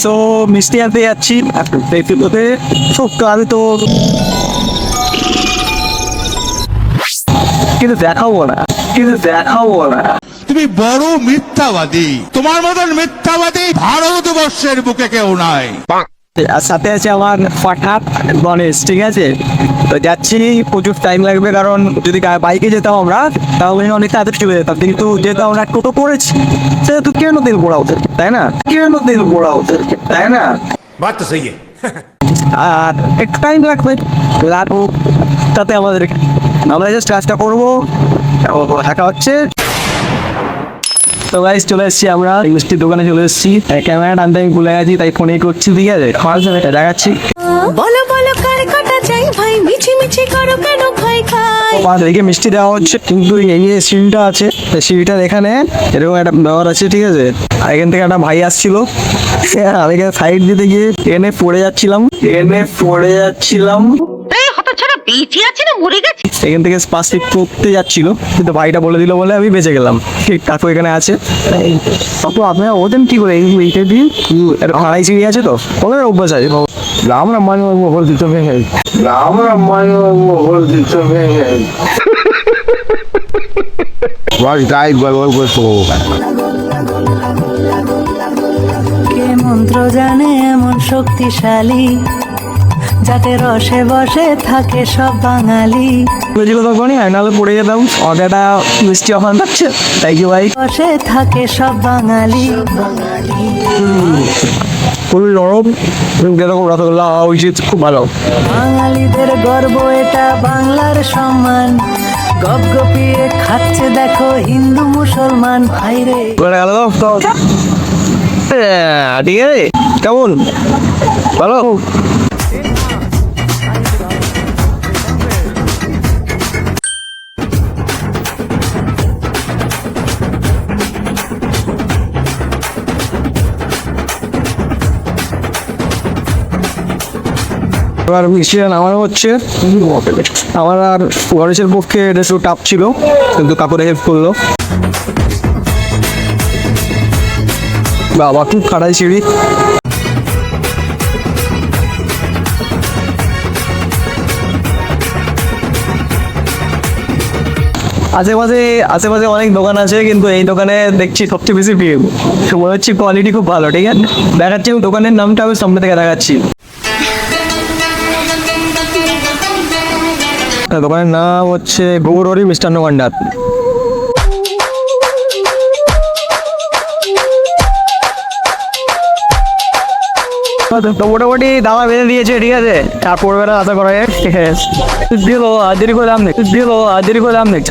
So মিষ্টি আনতে যাচ্ছি দেখতে সব আমি তো কিন্তু দেখাবো না, কিন্তু দেখাবো না। তুমি বড় মিথ্যাবাদী। তোমার মতন মিথ্যাবাদী ভারতবর্ষের বুকে কেউ নাই। আচ্ছা, সাথে আছে আমার ফাটাত গণেশ ঠিক আছে? তো যাচ্ছি প্রচুর টাইম লাগবে কারণ যদি বাইকে যেতাম আমরা তাহলে অনেক তাদের চলে যেতাম। কিন্তু যেহেতু আমরা টোটো পড়েছি সেহেতু কেন দিন পড়া ওদের তাই না? কেন দিন পড়া ওদের তাই না? তো সেই আর একটু টাইম লাগবে লাগবো তাতে আমাদের আমরা জাস্ট কাজটা করব দেখা হচ্ছে। তো গাইস চলে এসেছি আমরা। মিষ্টির দোকানে চলে এসেছি। ক্যামেরা আনতে আমি ভুলে গেছি তাই ফোনেই করছি ঠিক আছে? এটা দেখাচ্ছি। বলো বলো কার কাটা চাই ভাই? মিছি মিছি করো কেন খাই? খাই পাঁচ এদিকে মিষ্টি দেওয়া হচ্ছে কিন্তু এই যে সিঁড়িটা আছে সিঁড়িটার এখানে এরকম একটা ব্যবহার আছে ঠিক আছে? আর এখান থেকে একটা ভাই আসছিল। আমি সাইড দিতে গিয়ে ট্রেনে পড়ে যাচ্ছিলাম। ট্রেনে পড়ে যাচ্ছিলাম। বেঁচে আছে না মরে গেছে? এখান থেকে করতে যাচ্ছিল কিন্তু ভাইটা বলে দিল বলে আমি বেঁচে গেলাম। ঠিক কাকু এখানে আছে? কাকু আপনারা ওদেন কি করে এইটা দিয়ে ভাড়াই সিঁড়ি আছে তো? ওদের অভ্যাস আছে রাম মানে দিতে ভেঙে রাম মানে দিতে ভেঙে কে মন্ত্র জানে এমন শক্তিশালী? যাতে রসে বসে থাকে সব বাঙালি। বুঝছিল তখনই আমি নাহলে পড়ে যেতাম। অর্ডারটা মিষ্টি ওখানে থাকছে তাই কি ভাই বসে থাকে সব বাঙালি। খুবই নরম যেরকম রসগোল্লা হওয়া উচিত খুব ভালো। বাঙালিদের গর্ব এটা বাংলার সম্মান। গপগপিয়ে খাচ্ছে দেখো হিন্দু মুসলমান। ভাইরে ঠিক আছে কেমন? ভালো? এবার মিষ্টিটা নামানো হচ্ছে, আমার আর গণেশের পক্ষে এটা একটু টাপ ছিল, কিন্তু কাপড়ে হেল্প করল। বাবা, খুব খাড়াই সিঁড়ি। আশেপাশে আশেপাশে অনেক দোকান আছে, কিন্তু এই দোকানে দেখছি সবচেয়ে বেশি ভিড়। মনে হচ্ছে কোয়ালিটি খুব ভালো, ঠিক আছে? দেখাচ্ছি, দোকানের নামটা আমি সামনে থেকে দেখাচ্ছি। দোকানের নাম হচ্ছে গৌরী মিষ্টান্ন ভান্ডার। তো মোটামুটি দামা বেঁধে দিয়েছে, ঠিক আছে? আর পড়বে না আশা করা দিল, আর দেরি করে দাম নেই, দিল, আর দেরি করে দাম নেই।